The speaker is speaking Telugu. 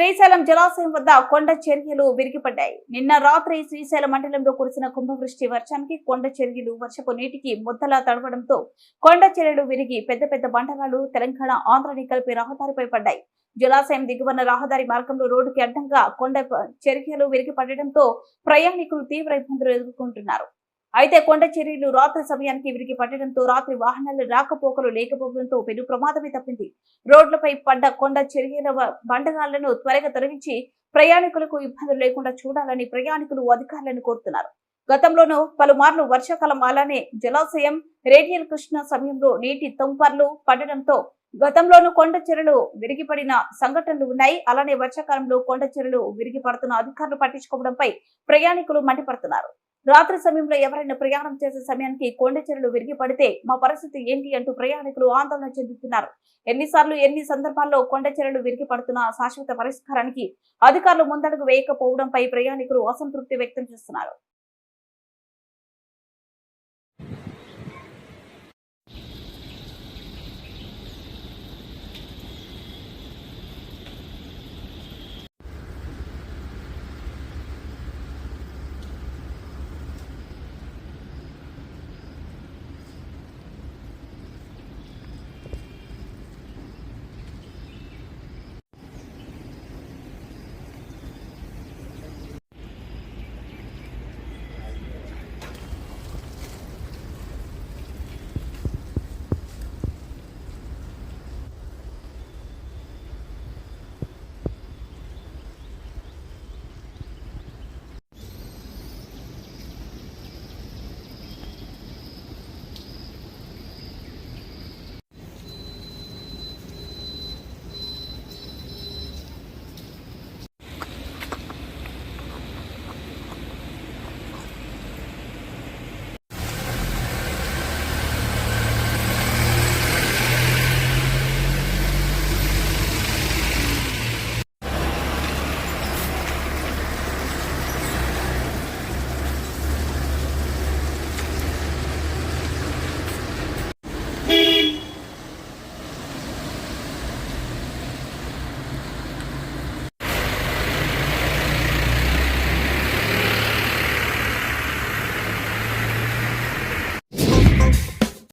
శ్రీశైలం జలాశయం వద్ద కొండ చర్యలు విరిగిపడ్డాయి. నిన్న రాత్రి శ్రీశైలం మండలంలో కురిసిన కుంభవృష్టి వర్షానికి కొండ చర్యలు వర్షపు నీటికి ముద్దలా తడవడంతో కొండ చర్యలు విరిగి పెద్ద పెద్ద బండరాలు తెలంగాణ ఆంధ్రని కలిపి రహదారిపై పడ్డాయి. జలాశయం దిగువన రహదారి మార్గంలో రోడ్డుకి అడ్డంగా కొండ చర్యలు విరిగి పడడంతో ప్రయాణికులు తీవ్ర ఇబ్బందులు ఎదుర్కొంటున్నారు. అయితే కొండ చర్యలు రాత్రి సమయానికి విరిగి పట్టడంతో రాత్రి వాహనాలు రాకపోకలు లేకపోవడంతో పెను ప్రమాదమే తప్పింది. రోడ్లపై పడ్డ కొండ చెరిగిన బండరాళ్ళను త్వరగా తొలగించి ప్రయాణికులకు ఇబ్బందులు లేకుండా చూడాలని ప్రయాణికులు అధికారులను కోరుతున్నారు. గతంలోనూ పలుమార్లు వర్షాకాలం అలానే జలాశయం రేడియల్ కృష్ణ సమయంలో నీటి తుంపర్లు పడడంతో గతంలోనూ కొండ చెరలు విరిగిపడిన సంఘటనలు ఉన్నాయి. అలానే వర్షాకాలంలో కొండ చెరలు విరిగి పడుతున్న అధికారులు పట్టించుకోవడంపై ప్రయాణికులు మండిపడుతున్నారు. రాత్రి సమయంలో ఎవరైనా ప్రయాణం చేసే సమయానికి కొండ విరిగి పడితే మా పరిస్థితి ఏంటి అంటూ ప్రయాణికులు ఆందోళన చెందుతున్నారు. ఎన్నిసార్లు ఎన్ని సందర్భాల్లో కొండ చెరలు విరిగి పడుతున్న శాశ్వత పరిష్కారానికి అధికారులు ముందడుగు వేయకపోవడంపై ప్రయాణికులు అసంతృప్తి వ్యక్తం చేస్తున్నారు.